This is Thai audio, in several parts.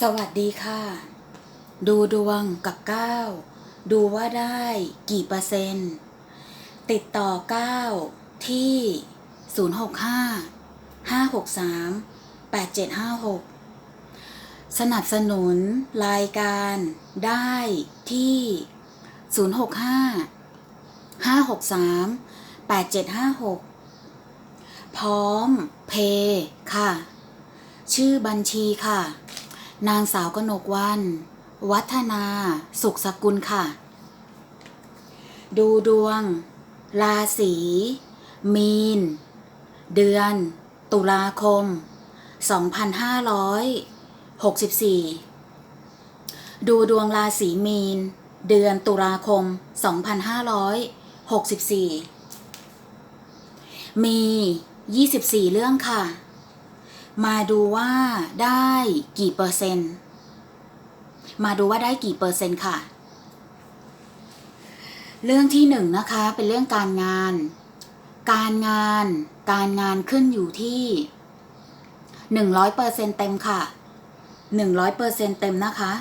สวัสดีค่ะ ดูดวงกับก้าดูว่าได้กี่เปอร์เซ็นต์ ติดต่อก้าที่ 065 563 8756 สนับสนุนรายการได้ที่ 065 563 8756 พร้อมเพย์ค่ะ ชื่อบัญชีค่ะ นางสาวกนกวัน วัฒนา สุขสกุลค่ะ ดูดวง ราศี มีน เดือน ตุลาคม 2564 ดูดวงราศีมีน เดือนตุลาคม 2564 มี 24 เรื่องค่ะ มาดูว่าได้กี่เปอร์เซ็นต์ มาดูว่าได้กี่เปอร์เซ็นต์ค่ะ เรื่องที่หนึ่งนะคะเป็นเรื่องการงาน การงานการงานขึ้นอยู่ที่หนึ่งร้อยเปอร์เซ็นต์เต็มค่ะหนึ่งร้อยเปอร์เซ็นต์เต็มนะคะ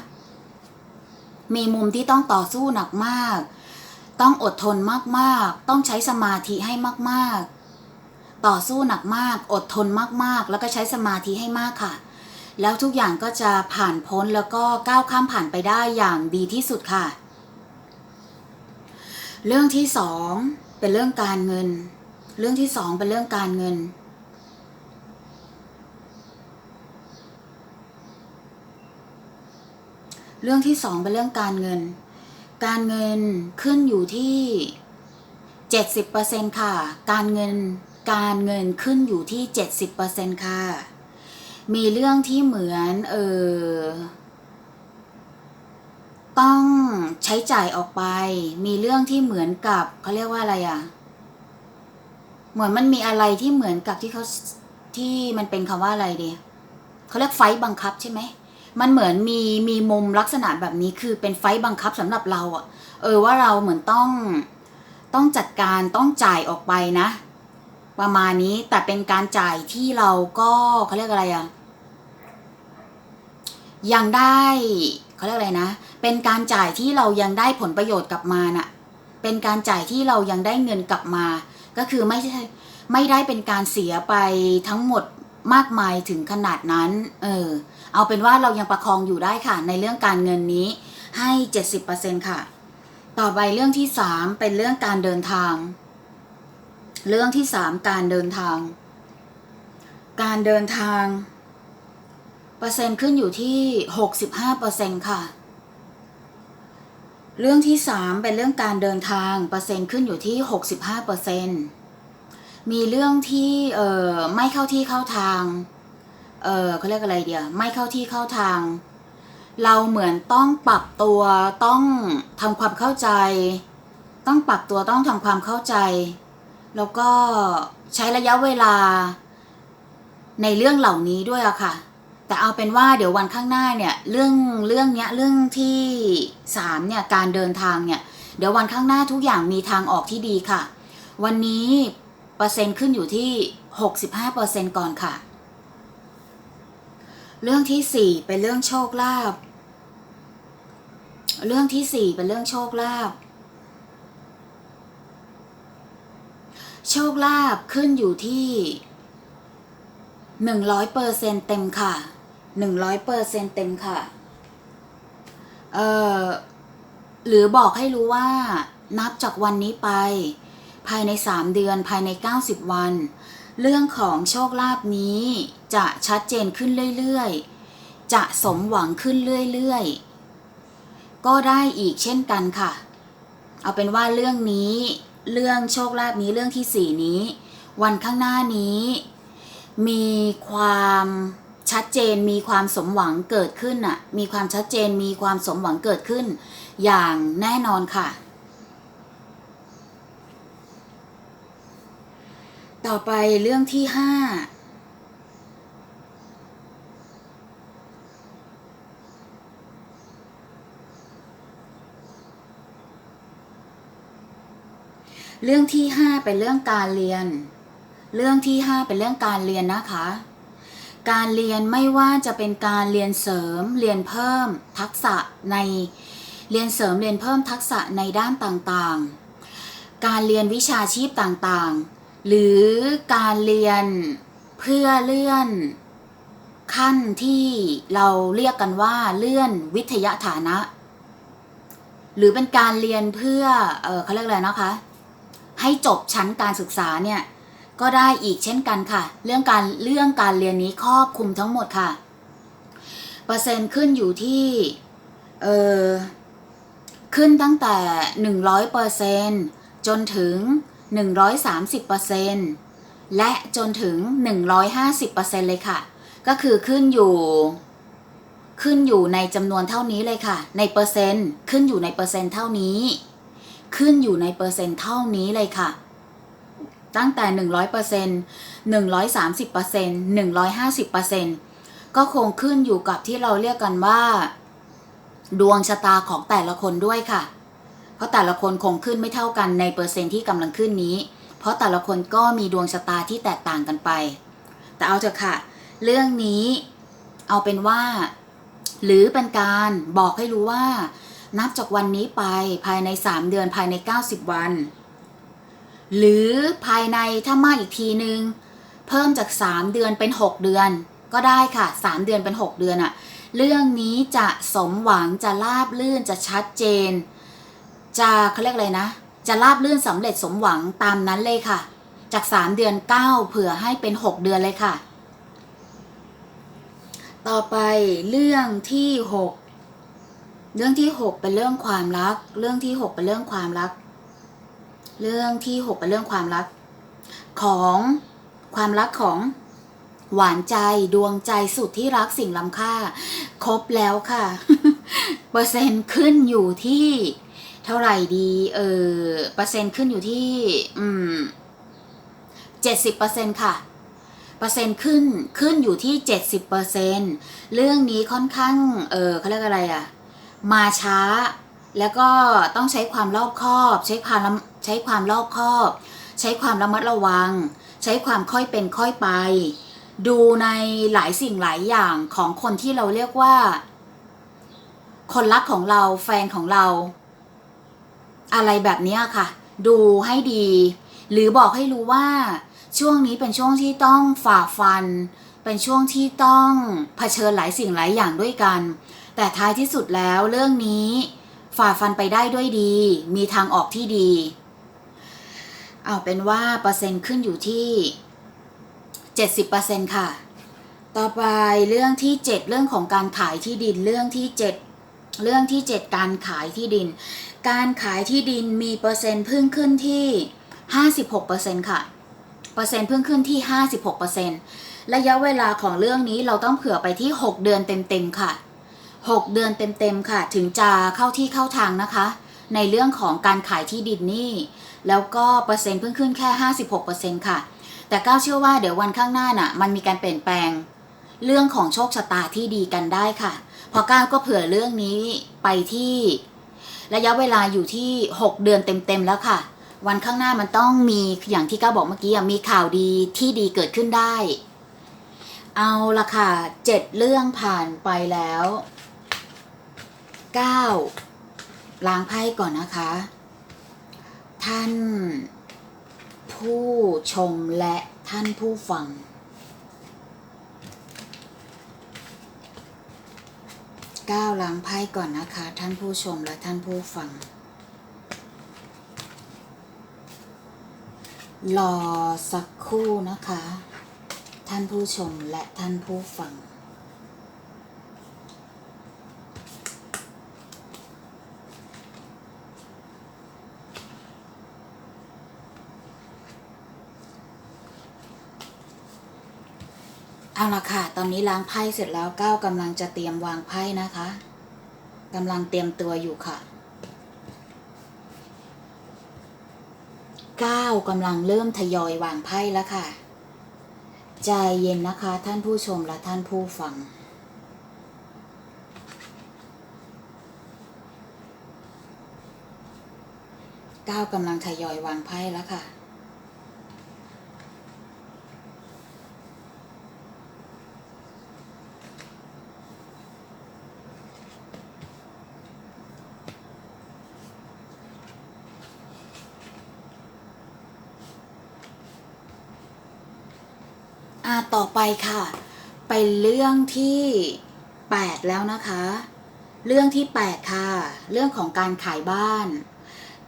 มีมุมที่ต้องต่อสู้หนักมาก ต้องอดทนมากๆ ต้องใช้สมาธิให้มากๆ ต่อสู้หนักมาก อดทนมากๆ แล้วก็ใช้สมาธิให้มากค่ะ แล้วทุกอย่างก็จะผ่านพ้นแล้วก็ก้าวข้ามผ่านไปได้อย่างดีที่สุดค่ะ เรื่องที่สองเป็นเรื่องการเงิน เรื่องที่สองเป็นเรื่องการเงินเรื่องที่สองเป็นเรื่องการเงิน การเงินขึ้นอยู่ที่เจ็ดสิบเปอร์เซ็นค่ะ การเงิน การเงินขึ้นอยู่ที่เจ็ดสิบเปอร์เซ็นค่ะ มีเรื่องที่เหมือนเออต้องใช้จ่ายออกไป มีเรื่องที่เหมือนกับเขาเรียกว่าอะไรอะ่ะ เหมือนมันมีอะไรที่เหมือนกับที่เขาที่มันเป็นคำว่าอะไรดีเขาเรียกไฟต์บังคับใช่ไหมมันเหมือนมีมีมุมลักษณะแบบนี้คือเป็นไฟต์บังคับสำหรับเราอะ่ะ เออว่าเราเหมือนต้องต้องจัดการต้องจ่ายออกไปนะ ประมาณนี้แต่เป็นการจ่ายที่เราก็เขาเรียกอะไรอะ่ะยังได้เขาเรียกอะไรนะ เป็นการจ่ายที่เรายังได้ผลประโยชน์กลับมาน่ะ เป็นการจ่ายที่เรายังได้เงินกลับมา ก็คือไม่ใช่ไม่ได้เป็นการเสียไปทั้งหมดมากมายถึงขนาดนั้น เออ เอาเป็นว่าเรายังประคองอยู่ได้ค่ะ ในเรื่องการเงินนี้ให้เจ็ดสิบเปอร์เซ็นค่ะ ต่อไปเรื่องที่สามเป็นเรื่องการเดินทาง เรื่องที่สามการเดินทาง การเดินทาง เปอร์เซ็นต์ขึ้นอยู่ที่หกสิบห้าเปอร์เซ็นค่ะ เรื่องที่สามเป็นเรื่องการเดินทาง เปอร์เซ็นต์ขึ้นอยู่ที่หกสิบห้าเปอร์เซ็นตมีเรื่องที่เอ่อไม่เข้าที่เข้าทาง เอ่อเขาเรียกอะไรเดียวไม่เข้าที่เข้าทาง เราเหมือนต้องปรับตัวต้องทำความเข้าใจ ต้องปรับตัวต้องทำความเข้าใจ แล้วก็ใช้ระยะเวลาในเรื่องเหล่านี้ด้วยอะค่ะ แต่เอาเป็นว่าเดี๋ยววันข้างหน้าเนี่ยเรื่องเรื่องเนี้ยเรื่องที่สามเนี่ยการเดินทางเนี่ยเดี๋ยววันข้างหน้าทุกอย่างมีทางออกที่ดีค่ะ วันนี้เปอร์เซ็นต์ขึ้นอยู่ที่หกสิบห้าเปอร์เซ็นก่อนค่ะ เรื่องที่สี่เป็นเรื่องโชคลาภ เรื่องที่สี่เป็นเรื่องโชคลาภ โชคลาภขึ้นอยู่ที่หนึ่งร้อยเปอร์เซ็นเต็มค่ะหนึ่งร้อยเปอร์เซ็นเต็มค่ะ เอ่อ หรือบอกให้รู้ว่า นับจากวันนี้ไป ภายในสามเดือนภายในเก้าสิบวัน เรื่องของโชคลาภนี้จะชัดเจนขึ้นเรื่อยๆ จะสมหวังขึ้นเรื่อยๆ ก็ได้อีกเช่นกันค่ะ เอาเป็นว่าเรื่องนี้ เรื่องโชคลาภนี้เรื่องที่สี่นี้ วันข้างหน้านี้ มีความชัดเจนมีความสมหวังเกิดขึ้นอะมีความชัดเจนมีความสมหวังเกิดขึ้น อย่างแน่นอนค่ะ ต่อไปเรื่องที่ห้า เรื่องที่ห้าเป็นเรื่องการเรียน เรื่องที่ห้าเป็นเรื่องการเรียนนะคะ การเรียนไม่ว่าจะเป็นการเรียนเสริม เรียนเพิ่ม ทักษะในเรียนเสริมเรียนเพิ่มทักษะในด้านต่างๆ การเรียนวิชาชีพต่างๆ หรือการเรียนเพื่อเลื่อน ขั้นที่เราเรียกกันว่าเลื่อนวิทยาฐานะ หรือเป็นการเรียนเพื่อเออเขาเรียกอะไรนะคะ ให้จบชั้นการศึกษาเนี่ยก็ได้อีกเช่นกันค่ะ เรื่องการเรื่องการเรียนนี้ครอบคลุมทั้งหมดค่ะ เปอร์เซ็นต์ขึ้นอยู่ที่เออขึ้นตั้งแต่หนึ่งร้อยเปอร์เซนจนถึงหนึ่งร้อยสามสิบเปอร์เซนและจนถึงหนึ่งร้อยห้าสิบเปอร์เซ็นเลยค่ะ ก็คือขึ้นอยู่ ขึ้นอยู่ในจำนวนเท่านี้เลยค่ะ ในเปอร์เซ็นต์ขึ้นอยู่ในเปอร์เซ็นต์เท่านี้ ขึ้นอยู่ในเปอร์เซ็นต์เท่านี้เลยค่ะ ตั้งแต่ 100% 130% 150%ก็คงขึ้นอยู่กับที่เราเรียกกันว่า ดวงชะตาของแต่ละคนด้วยค่ะ เพราะแต่ละคนคงขึ้นไม่เท่ากันในเปอร์เซ็นต์ที่กำลังขึ้นนี้ เพราะแต่ละคนก็มีดวงชะตาที่แตกต่างกันไป แต่เอาเถอะค่ะ เรื่องนี้เอาเป็นว่า หรือเป็นการบอกให้รู้ว่า นับจากวันนี้ไปภายใน 3 เดือนภายใน 90 วัน หรือภายในถ้ามากอีกทีนึง เพิ่มจาก 3 เดือนเป็น 6 เดือน ก็ได้ค่ะ 3 เดือนเป็น 6 เดือนอะเรื่องนี้จะสมหวังจะราบลื่นจะชัดเจน จะเขาเรียกอะไรนะ จะราบลื่นสำเร็จสมหวังตามนั้นเลยค่ะ จาก 3 เดือน 9 เผื่อให้เป็น 6 เดือนเลยค่ะ ต่อไปเรื่องที่ 6 เรื่องที่ 6 เป็นเรื่องความรัก เรื่องที่ 6 เป็นเรื่องความรัก เรื่องที่ 6 เป็นเรื่องความรัก ของความรักของหวานใจดวงใจสุดที่รักสิ่งล้ำค่า ครบแล้วค่ะ เปอร์เซ็นต์ขึ้นอยู่ที่เท่าไหร่ดี เออเปอร์เซ็นต์ขึ้นอยู่ที่ อืมเจ็ดสิบเปอร์เซ็นค่ะ เปอร์เซ็นต์ขึ้นขึ้นอยู่ที่เจ็ดสิบเปอร์เซ็นเรื่องนี้ค่อนข้าง เออเขาเรียกอะไรอะ มาช้า แล้วก็ต้องใช้ความรอบคอบ ใช้ความใช้ความรอบคอบ ใช้ความระมัดระวัง ใช้ความค่อยเป็นค่อยไป ดูในหลายสิ่งหลายอย่างของคนที่เราเรียกว่า คนรักของเราแฟนของเรา อะไรแบบนี้ค่ะ ดูให้ดี หรือบอกให้รู้ว่าช่วงนี้เป็นช่วงที่ต้องฝ่าฟัน เป็นช่วงที่ต้องเผชิญหลายสิ่งหลายอย่างด้วยกัน แต่ท้ายที่สุดแล้วเรื่องนี้ฝ่าฟันไปได้ด้วยดี มีทางออกที่ดี เอาเป็นว่าเปอร์เซ็นต์ขึ้นอยู่ที่ 70%ค่ะ ต่อไปเรื่องที่ 7 เรื่องของการขายที่ดินเรื่องที่ 7 เรื่องที่ 7 การขายที่ดิน การขายที่ดินมีเปอร์เซ็นต์เพิ่งขึ้นที่ 56%ค่ะ เปอร์เซ็นต์เพิ่งขึ้นที่ 56%ระยะเวลาของเรื่องนี้เราต้องเผื่อไปที่ 6 เดือนเต็มๆค่ะ 6 เดือนเต็มๆค่ะ ถึงจะเข้าที่เข้าทางนะคะ ในเรื่องของการขายที่ดินนี่ แล้วก็เปอร์เซ็นต์เพิ่งขึ้นแค่ 56%ค่ะ แต่ก้าวเชื่อว่าเดี๋ยววันข้างหน้าน่ะ มันมีการเปลี่ยนแปลง เรื่องของโชคชะตาที่ดีกันได้ค่ะ พอก้าวก็เผื่อเรื่องนี้ไปที่ ระยะเวลาอยู่ที่ 6 เดือนเต็มๆแล้วค่ะ วันข้างหน้ามันต้องมีอย่างที่ก้าวบอกเมื่อกี้อะมีข่าวดีที่ดีเกิดขึ้นได้ เอาละค่ะเจ็ดเรื่องผ่านไปแล้ว เก้าล้างไพ่ก่อนนะคะ ท่านผู้ชมและท่านผู้ฟัง ก้าวล้างไพ่ก่อนนะคะ ท่านผู้ชมและท่านผู้ฟัง รอสักครู่นะคะ ท่านผู้ชมและท่านผู้ฟัง เอาละค่ะ ตอนนี้ล้างไพ่เสร็จแล้วก้าวกำลังจะเตรียมวางไพ่นะคะกำลังเตรียมตัวอยู่ค่ะก้าวกำลังเริ่มทยอยวางไพ่แล้วค่ะ ใจเย็นนะคะ ท่านผู้ชมและท่านผู้ฟังก้าวกำลังทยอยวางไพ่แล้วค่ะ ก อ่าต่อไป ค่ะไปเรื่องที่ 8 แล้วนะคะ เรื่องที่ 8 ค่ะ เรื่องของการขายบ้าน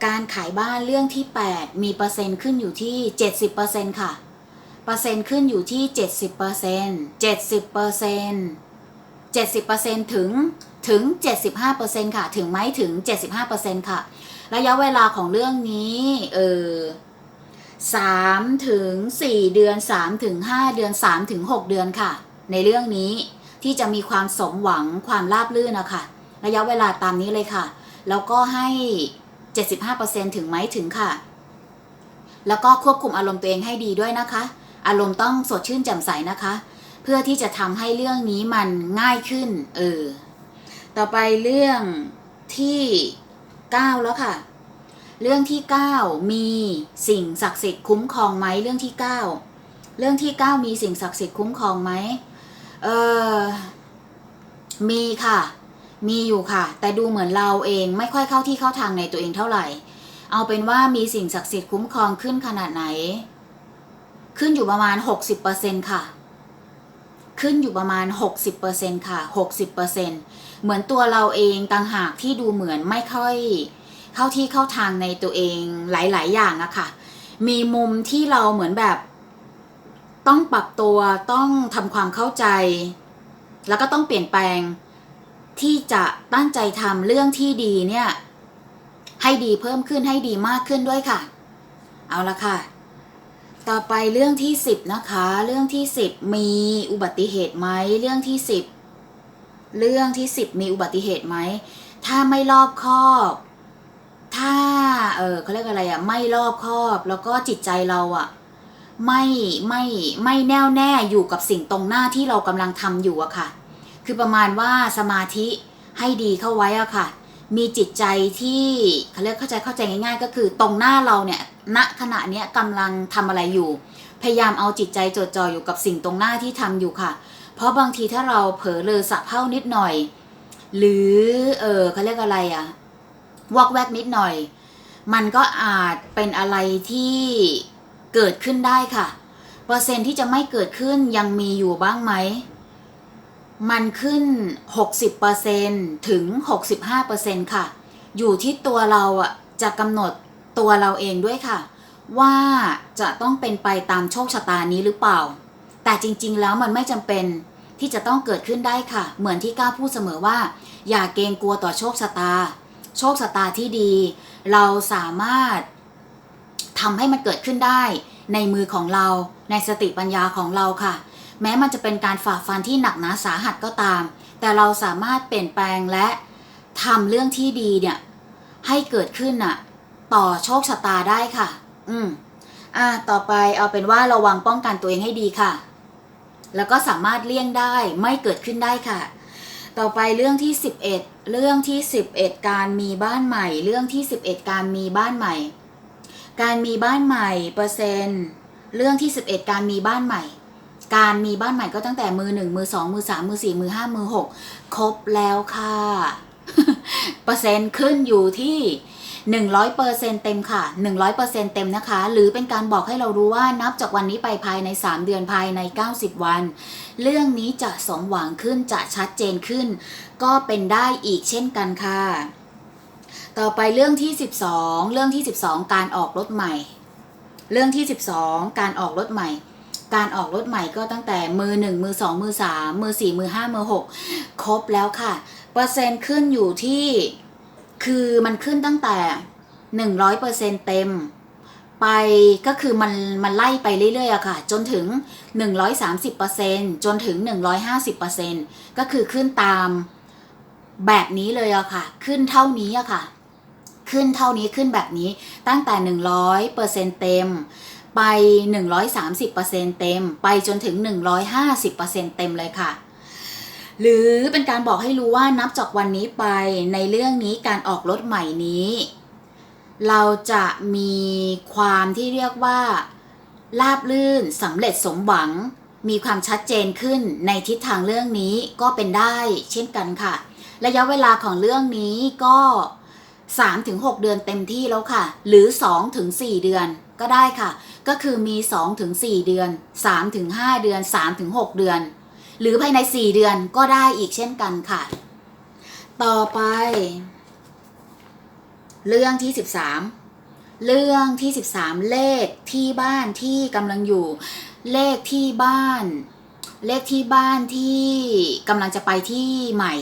การขายบ้านเรื่องที่ 8 มีเปอร์เซ็นต์ขึ้นอยู่ที่ 70%ค่ะ เปอร์เซ็นต์ขึ้นอยู่ที่ 70% 70% 70%ถึงถึง 75%ค่ะ ถึงไหมถึง 75%ค่ะ ระยะเวลาของเรื่องนี้ เออ 3 ถึง 4 เดือน 3 ถึง 5 เดือน 3 ถึง 6 เดือนค่ะ ในเรื่องนี้ที่จะมีความสมหวังความราบรื่นนะคะระยะเวลาตามนี้เลยค่ะ แล้วก็ให้ 75%ถึงไหมถึงค่ะ แล้วก็ควบคุมอารมณ์ตัวเองให้ดีด้วยนะคะ อารมณ์ต้องสดชื่นแจ่มใสนะคะ เพื่อที่จะทำให้เรื่องนี้มันง่ายขึ้น เออ ต่อไปเรื่องที่ 9 แล้วค่ะ เรื่องที่ 9 มีสิ่งศักดิ์สิทธิ์คุ้มครองไหมเรื่องที่ 9 เรื่องที่ 9 มีสิ่งศักดิ์สิทธิ์คุ้มครองไหมเออมีค่ะ มีอยู่ค่ะ แต่ดูเหมือนเราเองไม่ค่อยเข้าที่เข้าทางในตัวเองเท่าไหร่ เอาเป็นว่ามีสิ่งศักดิ์สิทธิ์คุ้มครองขึ้นขนาดไหน ขึ้นอยู่ประมาณ 60%ค่ะ ขึ้นอยู่ประมาณ 60%ค่ะ 60%เหมือนตัวเราเองต่างหากที่ดูเหมือนไม่ค่อย เข้าที่เข้าทางในตัวเองหลาย ๆ อย่างอะค่ะ มีมุมที่เราเหมือนแบบ ต้องปรับตัวต้องทำความเข้าใจ แล้วก็ต้องเปลี่ยนแปลง ที่จะตั้งใจทำเรื่องที่ดีเนี่ย ให้ดีเพิ่มขึ้นให้ดีมากขึ้นด้วยค่ะ เอาละค่ะ ต่อไปเรื่องที่10นะคะ เรื่องที่10มีอุบัติเหตุไหมเรื่องที่10เรื่องที่10มีอุบัติเหตุไหมถ้าไม่รอบคอบ ถ้า เออเขาเรียกอะไรอะไม่รอบคอบแล้วก็จิตใจเราอะไม่ไม่ไม่แน่วแน่อยู่กับสิ่งตรงหน้าที่เรากำลังทำอยู่อะค่ะ คือประมาณว่าสมาธิให้ดีเข้าไว้อะค่ะ มีจิตใจที่เขาเรียกเข้าใจเข้าใจง่าย ๆ ก็คือตรงหน้าเราเนี่ย ณขณะเนี้ยกำลังทำอะไรอยู่ พยายามเอาจิตใจจดจ่ออยู่กับสิ่งตรงหน้าที่ทำอยู่ค่ะ เพราะบางทีถ้าเราเผลอเลอสับเพ้านิดหน่อย หรือเออเขาเรียกอะไรอะ วอกแวกนิดหน่อย มันก็อาจเป็นอะไรที่เกิดขึ้นได้ค่ะ เปอร์เซ็นต์ที่จะไม่เกิดขึ้นยังมีอยู่บ้างไหม มันขึ้น 60%ถึง 65%ค่ะ อยู่ที่ตัวเราอะจะกำหนดตัวเราเองด้วยค่ะ ว่าจะต้องเป็นไปตามโชคชะตานี้หรือเปล่า แต่จริงๆแล้วมันไม่จำเป็นที่จะต้องเกิดขึ้นได้ค่ะ เหมือนที่ก้าพูดเสมอว่า อย่าเกรงกลัวต่อโชคชะตา โชคชะตาที่ดี เราสามารถทำให้มันเกิดขึ้นได้ ในมือของเราในสติปัญญาของเราค่ะ แม้มันจะเป็นการฝ่าฟันที่หนักหนาสาหัสก็ตาม แต่เราสามารถเปลี่ยนแปลงและทำเรื่องที่ดีเนี่ยให้เกิดขึ้นน่ะ ต่อโชคชะตาได้ค่ะ อืมอะต่อไปเอาเป็นว่าระวังป้องกันตัวเองให้ดีค่ะ แล้วก็สามารถเลี่ยงได้ไม่เกิดขึ้นได้ค่ะ ต่อไปเรื่องที่ 11 เรื่องที่ 11 การมีบ้านใหม่ เรื่องที่ 11 การมีบ้านใหม่ การมีบ้านใหม่เปอร์เซ็นต์เรื่องที่ 11 การมีบ้านใหม่ การมีบ้านใหม่ก็ตั้งแต่มือหนึ่งมือสองมือสามมือสี่มือห้ามือหกครบแล้วค่ะ เปอร์เซ็นต์ขึ้นอยู่ที่ หนึ่งร้อยเปอร์เซ็นเต็มค่ะหนึ่งร้อยเปอร์เซ็นเต็มนะคะ หรือเป็นการบอกให้เรารู้ว่านับจากวันนี้ไปภายในสามเดือนภายในเก้าสิบวัน เรื่องนี้จะสมหวังขึ้นจะชัดเจนขึ้น ก็เป็นได้อีกเช่นกันค่ะ ต่อไปเรื่องที่ 12 เรื่องที่ 12 การออกรถใหม่ เรื่องที่ 12 การออกรถใหม่การออกรถใหม่ก็ตั้งแต่มือ 1 มือ 2 มือ 3 มือ 4 มือ 5 มือ 6 ครบแล้วค่ะ เปอร์เซ็นต์ขึ้นอยู่ที่ คือมันขึ้นตั้งแต่100%เต็ม ไปก็คือมันมันไล่ไปเรื่อยๆอะค่ะ จนถึง 130%จนถึง 150%ก็คือขึ้นตามแบบนี้เลยอะค่ะ ขึ้นเท่านี้อะค่ะ ขึ้นเท่านี้ขึ้นแบบนี้ตั้งแต่ 100%เต็มไป 130%เต็ม ไปจนถึง 150%เต็มเลยค่ะ หรือเป็นการบอกให้รู้ว่านับจากวันนี้ไปในเรื่องนี้การออกรถใหม่นี้ เราจะมีความที่เรียกว่าราบลื่นสำเร็จสมหวัง มีความชัดเจนขึ้นในทิศทางเรื่องนี้ก็เป็นได้เช่นกันค่ะ ระยะเวลาของเรื่องนี้ก็ 3-6 เดือนเต็มที่แล้วค่ะ หรือ 2-4 เดือนก็ได้ค่ะ ก็คือมี 2-4ถึง4เดือน3-5ถึง5เดือน 3-6ถึง6เดือน หรือภายใน 4 เดือนก็ได้อีกเช่นกันค่ะ ต่อไป เรื่องที่ 13 เรื่องที่ 13 เลขที่บ้านที่กำลังอยู่ เลขที่บ้าน เลขที่บ้านที่กำลังจะไปที่ใหม่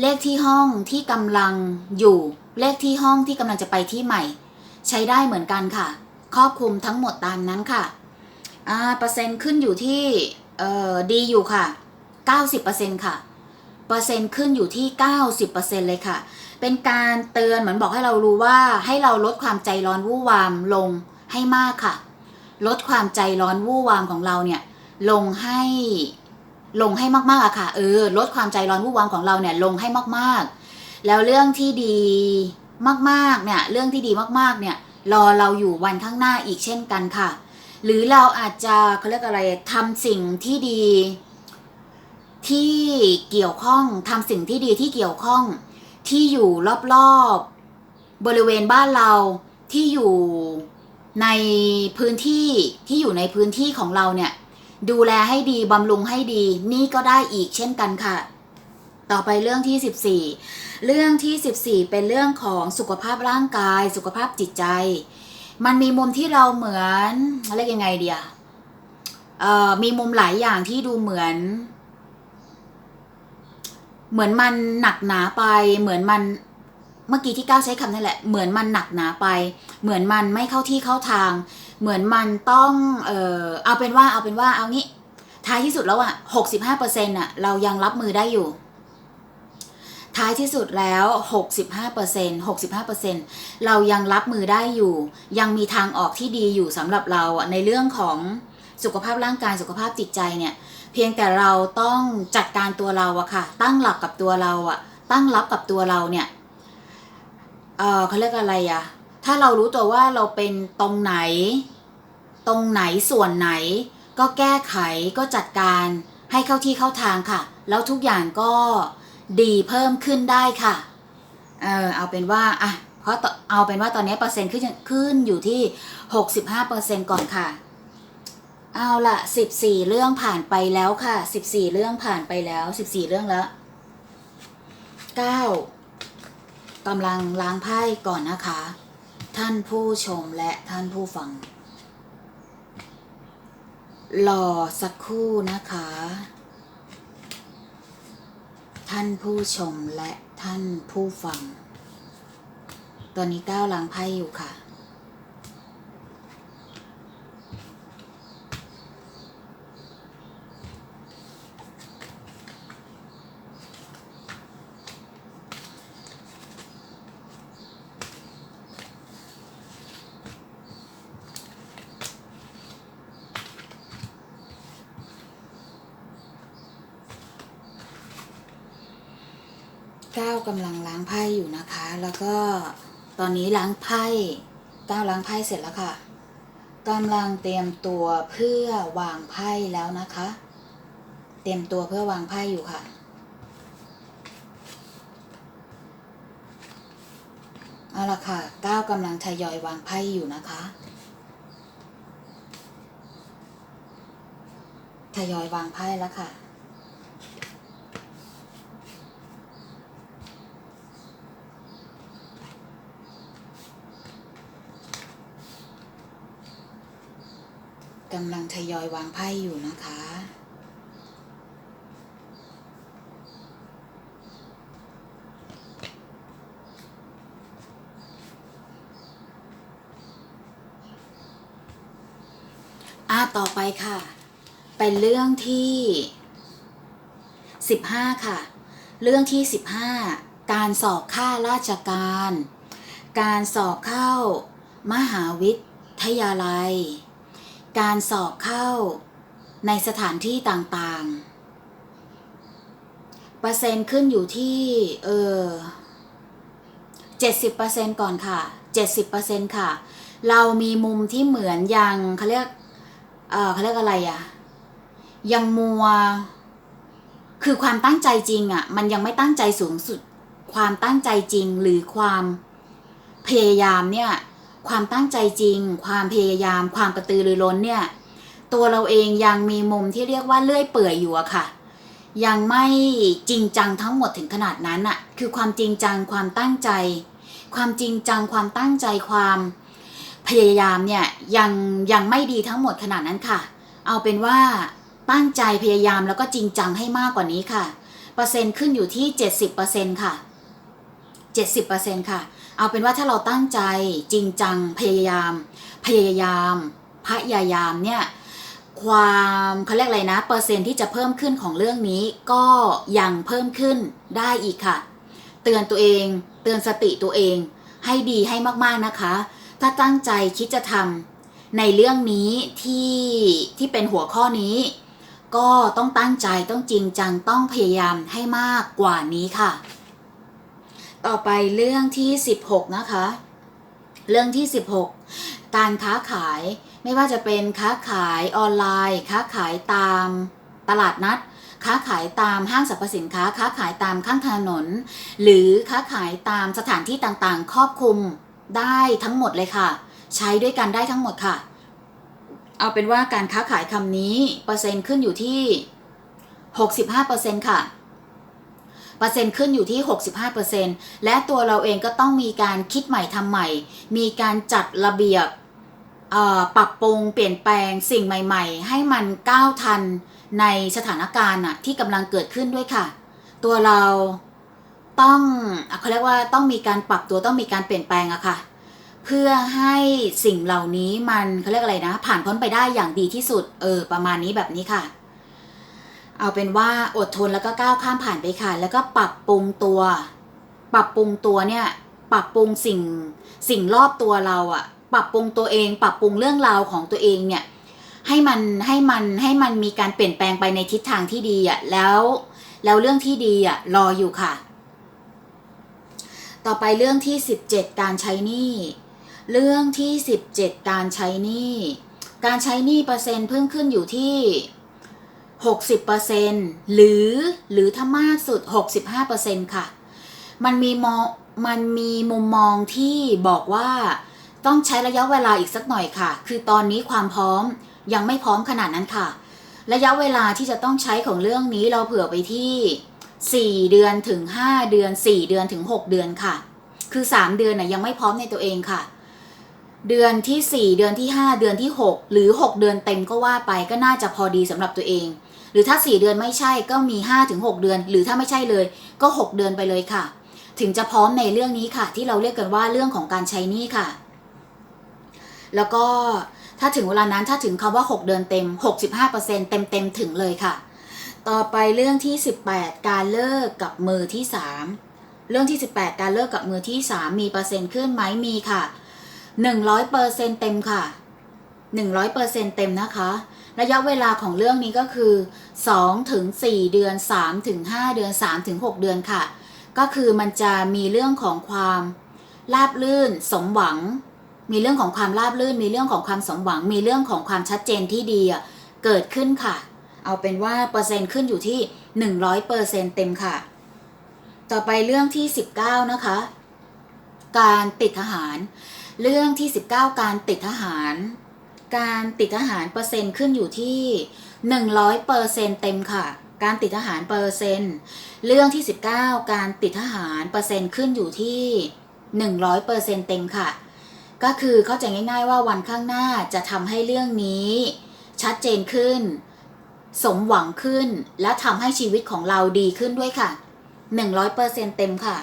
เลขที่ห้องที่กำลังอยู่ เลขที่ห้องที่กำลังจะไปที่ใหม่ ใช้ได้เหมือนกันค่ะ ครอบคลุมทั้งหมดตามนั้นค่ะอ่าเปอร์เซ็นต์ขึ้นอยู่ที่ เอ่อดีอยู่ค่ะ 90%ค่ะ เปอร์เซ็นต์ขึ้นอยู่ที่ 90%เลยค่ะ เป็นการเตือนเหมือนบอกให้เรารู้ว่าให้เราลดความใจร้อนวู่วามลงให้มากค่ะ ลดความใจร้อนวู่วามของเราเนี่ย ลงให้ลงให้มากๆอะค่ะเออลดความใจร้อนวู่วามของเราเนี่ยลงให้มากๆ แล้วเรื่องที่ดีมากๆเนี่ยเรื่องที่ดีมากๆเนี่ยรอเราอยู่วันข้างหน้าอีกเช่นกันค่ะ หรือเราอาจจะเขาเรียกอะไรทำสิ่งที่ดี ที่เกี่ยวข้องทำสิ่งที่ดีที่เกี่ยวข้อง ที่อยู่รอบๆบริเวณบ้านเราที่อยู่ในพื้นที่ที่อยู่ในพื้นที่ของเราเนี่ย ดูแลให้ดีบำรุงให้ดี นี่ก็ได้อีกเช่นกันค่ะ ต่อไปเรื่องที่ 14 เรื่องที่ 14 เป็นเรื่องของสุขภาพร่างกาย สุขภาพจิตใจ มันมีมุมที่เราเหมือนเรียกยังไงเดียเอ่อมีมุมหลายอย่างที่ดูเหมือน เหมือนมันหนักหนาไป เหมือนมันเมื่อกี้ที่ก้าวใช้คำนั่นแหละ เหมือนมันหนักหนาไป เหมือนมันไม่เข้าที่เข้าทาง เหมือนมันต้อง เออเอาเป็นว่า เอาเป็นว่า เอางี้ ท้ายที่สุดแล้วอะหกสิบห้าเปอร์เซ็นต์อะเรายังรับมือได้อยู่ ท้ายที่สุดแล้ว 65% 65%เรายังรับมือได้อยู่ ยังมีทางออกที่ดีอยู่สำหรับเราอะในเรื่องของสุขภาพร่างกายสุขภาพจิตใจเนี่ย เพียงแต่เราต้องจัดการตัวเราอะค่ะ ตั้งหลักกับตัวเราอะตั้งรับกับตัวเราเนี่ยเออเขาเรียกอะไรอะถ้าเรารู้ตัวว่าเราเป็นตรงไหน ตรงไหนส่วนไหน ก็แก้ไขก็จัดการให้เข้าที่เข้าทางค่ะ แล้วทุกอย่างก็ ดีเพิ่มขึ้นได้ค่ะ เออเอาเป็นว่าอะเพราะเอาเป็นว่าตอนนี้เปอร์เซ็นต์ขึ้นขึ้นอยู่ที่ 65%ก่อนค่ะ เอาละ14 เรื่องผ่านไปแล้วค่ะ 14 เรื่องผ่านไปแล้ว 14 เรื่องแล้ว 9กำลังล้างไพ่ก่อนนะคะ ท่านผู้ชมและท่านผู้ฟัง รอสักครู่นะคะ ท่านผู้ชมและท่านผู้ฟังตอนนี้ก้าวล้างไพ่อยู่ค่ะ ก้าวกำลังล้างไพ่อยู่นะคะ แล้วก็ตอนนี้ล้างไพ่ก้าวล้างไพ่เสร็จแล้วค่ะกำลังเตรียมตัวเพื่อวางไพ่แล้วนะคะ เตรียมตัวเพื่อวางไพ่อยู่ค่ะ เอาละค่ะก้าวกำลังทยอยวางไพ่อยู่นะคะทยอยวางไพ่แล้วค่ะ กำลังทยอยวางไพ่อยู่นะคะ อ่าต่อไปค่ะ เป็นเรื่องที่15ค่ะ เรื่องที่15การสอบค่าราชการ การสอบเข้ามหาวิทยาลัย การสอบเข้าในสถานที่ต่างๆ เปอร์เซ็นต์ขึ้นอยู่ที่ เออเจ็ดสิบเปอร์เซ็นก่อนค่ะเจ็ดสิบเปอร์เซ็นค่ะ เรามีมุมที่เหมือนยังเขาเรียก เออเขาเรียกอะไรอะยังมัว คือความตั้งใจจริงอะมันยังไม่ตั้งใจสูงสุด ความตั้งใจจริงหรือความพยายามเนี่ย ความตั้งใจจริง ความพยายาม ความกระตือรือร้นเนี่ย ตัวเราเองยังมีมุมที่เรียกว่าเลื่อยเปื่อยอยู่อะค่ะ ยังไม่จริงจังทั้งหมดถึงขนาดนั้นอะคือความจริงจังความตั้งใจ ความจริงจังความตั้งใจความพยายามเนี่ยยังยังไม่ดีทั้งหมดขนาดนั้นค่ะ เอาเป็นว่าตั้งใจพยายามแล้วก็จริงจังให้มากกว่านี้ค่ะ เปอร์เซ็นต์ขึ้นอยู่ที่ 70%ค่ะ 70%ค่ะ เอาเป็นว่าถ้าเราตั้งใจจริงจังพยายาม พยายามพยายามเนี่ยความเขาเรียกอะไรนะ เปอร์เซ็นที่จะเพิ่มขึ้นของเรื่องนี้ก็ยังเพิ่มขึ้นได้อีกค่ะ เตือนตัวเอง เตือนสติตัวเอง ให้ดีให้มากๆนะคะ ถ้าตั้งใจคิดจะทำในเรื่องนี้ที่ที่เป็นหัวข้อนี้ ก็ต้องตั้งใจต้องจริงจังต้องพยายามให้มากกว่านี้ค่ะ ต่อไปเรื่องที่ 16 นะคะ เรื่องที่ 16 การค้าขายไม่ว่าจะเป็นค้าขายออนไลน์ ค้าขายตามตลาดนัด ค้าขายตามห้างสรรพสินค้า ค้าขายตามข้างถนน หรือค้าขายตามสถานที่ต่างๆ ครอบคลุมได้ทั้งหมดเลยค่ะ ใช้ด้วยกันได้ทั้งหมดค่ะ เอาเป็นว่าการค้าขายคำนี้ เปอร์เซ็นต์ขึ้นอยู่ที่ 65%ค่ะ เปอร์เซ็นต์ขึ้นอยู่ที่ 65%และตัวเราเองก็ต้องมีการคิดใหม่ทำใหม่ มีการจัดระเบียบปรับปรุงเปลี่ยนแปลงสิ่งใหม่ ๆ ให้มันก้าวทันในสถานการณ์ที่กำลังเกิดขึ้นด้วยค่ะ ตัวเราต้องอเขาเรียกว่าต้องมีการปรับตัวต้องมีการเปลี่ยนแปลงอะค่ะ เพื่อให้สิ่งเหล่านี้มันเขาเรียกอะไรนะ ผ่านพ้นไปได้อย่างดีที่สุดเออประมาณนี้แบบนี้ค่ะ เอาเป็นว่าอดทนแล้วก็ก้าวข้ามผ่านไปค่ะ แล้วก็ปรับปรุงตัว ปรับปรุงตัวเนี่ย ปรับปรุงสิ่งสิ่งรอบตัวเราอะปรับปรุงตัวเอง ปรับปรุงเรื่องราวของตัวเองเนี่ยให้มันให้มันให้มันมีการเปลี่ยนแปลงไปในทิศทางที่ดีอะแล้วแล้วเรื่องที่ดีอะรออยู่ค่ะ ต่อไปเรื่องที่ 17 การใช้หนี้เรื่องที่ 17 การใช้หนี้การใช้หนี้เปอร์เซ็นต์เพิ่มขึ้นอยู่ที่ 60%หรือหรือถ้ามากสุด 65%ค่ะ มันมีมองมันมีมุมมองที่บอกว่าต้องใช้ระยะเวลาอีกสักหน่อยค่ะ คือตอนนี้ความพร้อมยังไม่พร้อมขนาดนั้นค่ะ ระยะเวลาที่จะต้องใช้ของเรื่องนี้เราเผื่อไปที่ 4 เดือนถึง 5 เดือน 4 เดือนถึง 6 เดือนค่ะ คือ 3 เดือนน่ะยังไม่พร้อมในตัวเองค่ะ เดือนที่ 4 เดือนที่ 5 เดือนที่ 6 หรือ 6 เดือนเต็มก็ว่าไปก็น่าจะพอดีสำหรับตัวเอง รือถ้า 4 เดือนไม่ใช่ก็มี5ถึง6เดือน หรือถ้าไม่ใช่เลย ก็ 6 เดือนไปเลยค่ะ ถึงจะพร้อมในเรื่องนี้ค่ะ ที่เราเรียกกันว่าเรื่องของการใช้หนี้ค่ะ แล้วก็ถ้าถึงเวลานั้นถ้าถึงคำว่า 6 เดือนเต็ม 65%เต็มเต็มถึงเลยค่ะ ต่อไปเรื่องที่ 18 การเลิกกับมือที่ 3 เรื่องที่ 18 การเลิกกับมือที่ 3 มีเปอร์เซ็นต์ขึ้นไหมมีค่ะ 100%เต็มค่ะ 100%เต็มนะคะ ระยะเวลาของเรื่องนี้ก็คือ2ถึง4เดือน3ถึง5เดือน3ถึง6เดือนค่ะ ก็คือมันจะมีเรื่องของความราบลื่นสมหวัง มีเรื่องของความราบลื่น มีเรื่องของความสมหวัง มีเรื่องของความชัดเจนที่ดีเกิดขึ้นค่ะ เอาเป็นว่าเปอร์เซ็นต์ขึ้นอยู่ที่ 100%เต็มค่ะ ต่อไปเรื่องที่ 19 นะคะ การติดทหาร เรื่องที่ 19 การติดทหาร การติดทหารเปอร์เซ็นต์ขึ้นอยู่ที่100%เซ็นต์เต็มค่ะ การติดทหารเปอร์เซ็นต์เรื่องที่19การติดทหารเปอร์เซ็นต์ขึ้นอยู่ที่100%เซ็นต์เต็มค่ะ ก็คือเข้าใจง่าย ๆ ว่าวันข้างหน้าจะทำให้เรื่องนี้ ชัดเจนขึ้น สมหวังขึ้น และทำให้ชีวิตของเราดีขึ้นด้วยค่ะ100%เต็มค่ะ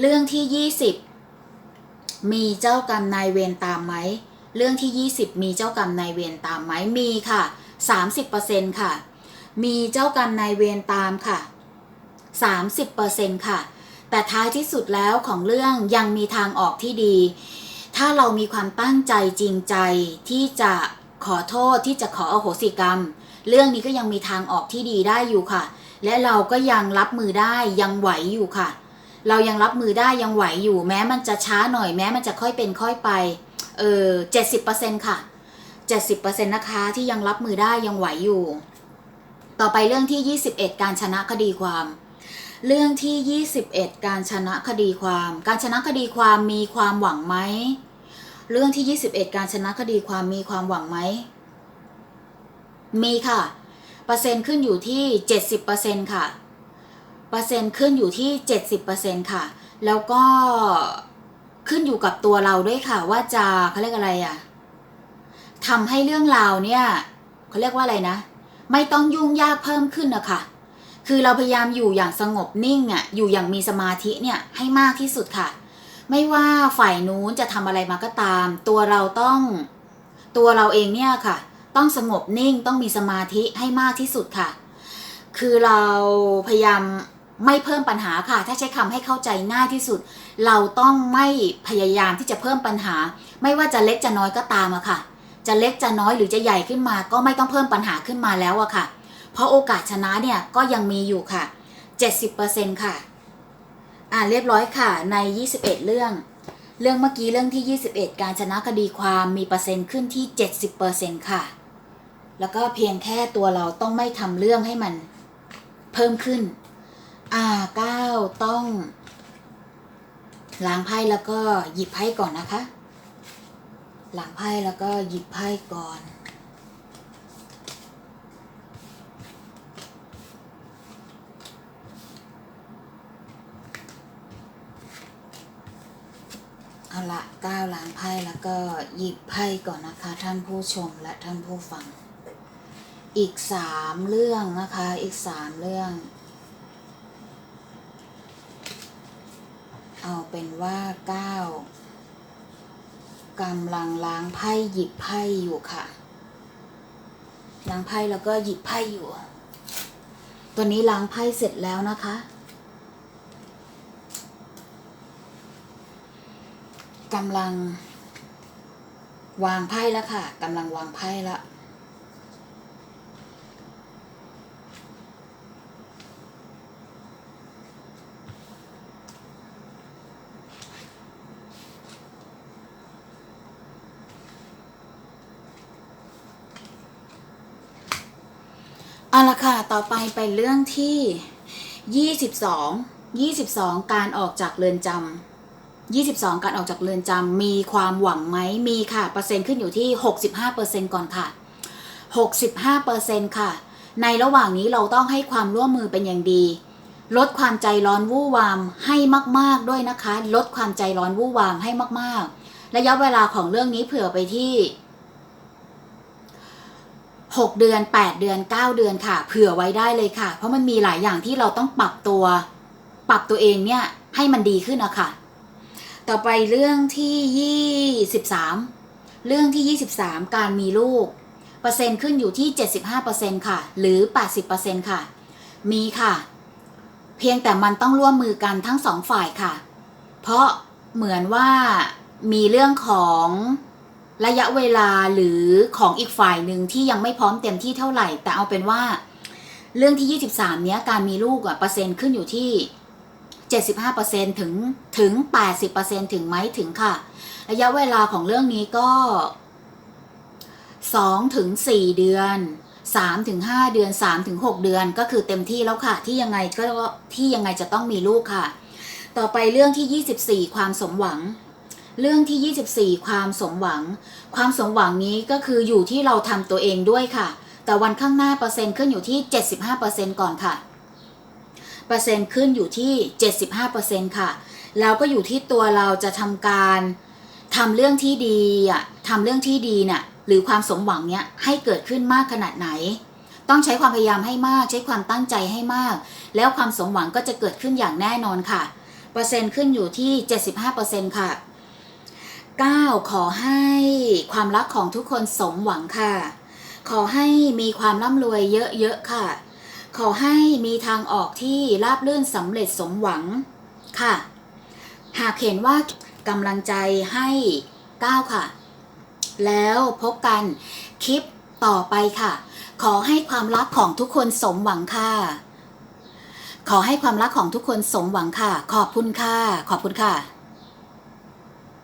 เรื่องที่20มีเจ้ากรรมนายเวรตามไหม เรื่องที่ 20 มีเจ้ากรรมนายเวรตามไหมมีค่ะ 30%ค่ะ มีเจ้ากรรมนายเวรตามค่ะ 30%ค่ะ แต่ท้ายที่สุดแล้วของเรื่องยังมีทางออกที่ดี ถ้าเรามีความตั้งใจจริงใจที่จะขอโทษที่จะขออโหสิกรรม เรื่องนี้ก็ยังมีทางออกที่ดีได้อยู่ค่ะ และเราก็ยังรับมือได้ยังไหวอยู่ค่ะ เรายังรับมือได้ยังไหวอยู่แม้มันจะช้าหน่อยแม้มันจะค่อยเป็นค่อยไป เออเจ็ดสิบเปอร์เซ็นค่ะเจ็ดสิบเปอร์เซ็นนะคะที่ยังรับมือได้ยังไหวอยู่ ต่อไปเรื่องที่ยี่สิบเอ็ดการชนะคดีความ เรื่องที่21การชนะคดีความ การชนะคดีความมีความหวังไหมเรื่องที่21การชนะคดีความมีความหวังไหมมีค่ะ เปอร์เซ็นต์ขึ้นอยู่ที่70%ค่ะ เปอร์เซ็นต์ขึ้นอยู่ที่70%ค่ะ แล้วก็ ขึ้นอยู่กับตัวเราด้วยค่ะ ว่าจะเขาเรียกอะไรอะทำให้เรื่องราวเนี่ยเขาเรียกว่าอะไรนะ ไม่ต้องยุ่งยากเพิ่มขึ้นนะคะคือเราพยายามอยู่อย่างสงบนิ่งอะ่ะอยู่อย่างมีสมาธิเนี่ยให้มากที่สุดค่ะ ไม่ว่าฝ่ายนู้นจะทำอะไรมาก็ตาม ตัวเราต้อง ตัวเราเองเนี่ยค่ะ ต้องสงบนิ่งต้องมีสมาธิให้มากที่สุดค่ะ คือเราพยายาม ไม่เพิ่มปัญหาค่ะ ถ้าใช้คำให้เข้าใจง่ายที่สุด เราต้องไม่พยายามที่จะเพิ่มปัญหา ไม่ว่าจะเล็กจะน้อยก็ตามอะค่ะ จะเล็กจะน้อยหรือจะใหญ่ขึ้นมา ก็ไม่ต้องเพิ่มปัญหาขึ้นมาแล้วอะค่ะ เพราะโอกาสชนะเนี่ยก็ยังมีอยู่ค่ะ 70%ค่ะ อ่าเรียบร้อยค่ะ ใน 21 เรื่อง เรื่องเมื่อกี้เรื่องที่ 21 การชนะคดีความมีเปอร์เซ็นต์ขึ้นที่ 70%ค่ะ แล้วก็เพียงแค่ตัวเราต้องไม่ทำเรื่องให้มันเพิ่มขึ้น อ่าก้าวต้องล้างไพ่แล้วก็หยิบไพ่ก่อนนะคะล้างไพ่แล้วก็หยิบไพ่ก่อนเอาละก้าวล้างไพ่แล้วก็หยิบไพ่ก่อนนะคะ ท่านผู้ชมและท่านผู้ฟัง อีกสามเรื่องนะคะ อีกสามเรื่อง เอาเป็นว่าเก้ากำลังล้างไพ่หยิบไพ่อยู่ค่ะ ล้างไพ่แล้วก็หยิบไพ่อยู่ ตัวนี้ล้างไพ่เสร็จแล้วนะคะ กำลังวางไพ่แล้วค่ะกำลังวางไพ่แล้ว เอาละค่ะ ต่อ ไปไปเรื่องที่ 22 22 การออกจากเรือนจำ22 การออกจากเรือนจำมีความหวังไหมมีค่ะ เปอร์เซ็นต์ขึ้นอยู่ที่ 65%ก่อนค่ะ 65%ค่ะ ในระหว่างนี้เราต้องให้ความร่วมมือเป็นอย่างดี ลดความใจร้อนวู่วามให้มาก ๆด้วยนะคะ ลดความใจร้อนวู่วามให้มาก ๆ ระยะเวลาของเรื่องนี้เผื่อไปที่ 6 เดือน 8 เดือน 9 เดือนค่ะ เผื่อไว้ได้เลยค่ะ เพราะมันมีหลายอย่างที่เราต้องปรับตัว ปรับตัวเองเนี่ยให้มันดีขึ้นอะค่ะ ต่อไปเรื่องที่ 23 เรื่องที่ 23 การมีลูก เปอร์เซ็นต์ขึ้นอยู่ที่ 75%ค่ะ หรือ 80%ค่ะ มีค่ะ เพียงแต่มันต้องร่วมมือกันทั้งสองฝ่ายค่ะ เพราะเหมือนว่ามีเรื่องของ ระยะเวลาหรือของอีกฝ่ายหนึ่งที่ยังไม่พร้อมเต็มที่เท่าไหร่ แต่เอาเป็นว่า เรื่องที่ 23 เนี้ยการมีลูกอะเปอร์เซ็นต์ขึ้นอยู่ที่ 75%ถึงถึง 80%ถึงไหมถึงค่ะ ระยะเวลาของเรื่องนี้ก็2ถึง4เดือน3ถึง5เดือน3ถึง6เดือนก็คือเต็มที่แล้วค่ะ ที่ยังไงก็ที่ยังไงจะต้องมีลูกค่ะ ต่อไปเรื่องที่ 24 ความสมหวัง เรื่องที่ 24 ความสมหวัง ความสมหวังนี้ก็คืออยู่ที่เราทำตัวเองด้วยค่ะ แต่วันข้างหน้าเปอร์เซ็นต์ขึ้นอยู่ที่ 75%ก่อนค่ะ เปอร์เซ็นต์ขึ้นอยู่ที่ 75%ค่ะ แล้วก็อยู่ที่ตัวเราจะทำการทำเรื่องที่ดีอะทำเรื่องที่ดีเนี่ยหรือความสมหวังเนี้ยให้เกิดขึ้นมากขนาดไหน ต้องใช้ความพยายามให้มาก ใช้ความตั้งใจให้มาก แล้วความสมหวังก็จะเกิดขึ้นอย่างแน่นอนค่ะ เปอร์เซ็นต์ขึ้นอยู่ที่ 75%ค่ะ 9 ขอให้ความรักของทุกคนสมหวังค่ะ ขอให้มีความร่ำรวยเยอะๆค่ะ ขอให้มีทางออกที่ราบรื่นสำเร็จสมหวังค่ะ หากเห็นว่ากำลังใจให้ก้าค่ะ แล้วพบกันคลิปต่อไปค่ะ ขอให้ความรักของทุกคนสมหวังค่ะ ขอให้ความรักของทุกคนสมหวังค่ะ ขอบคุณค่ะ ขอบคุณค่ะ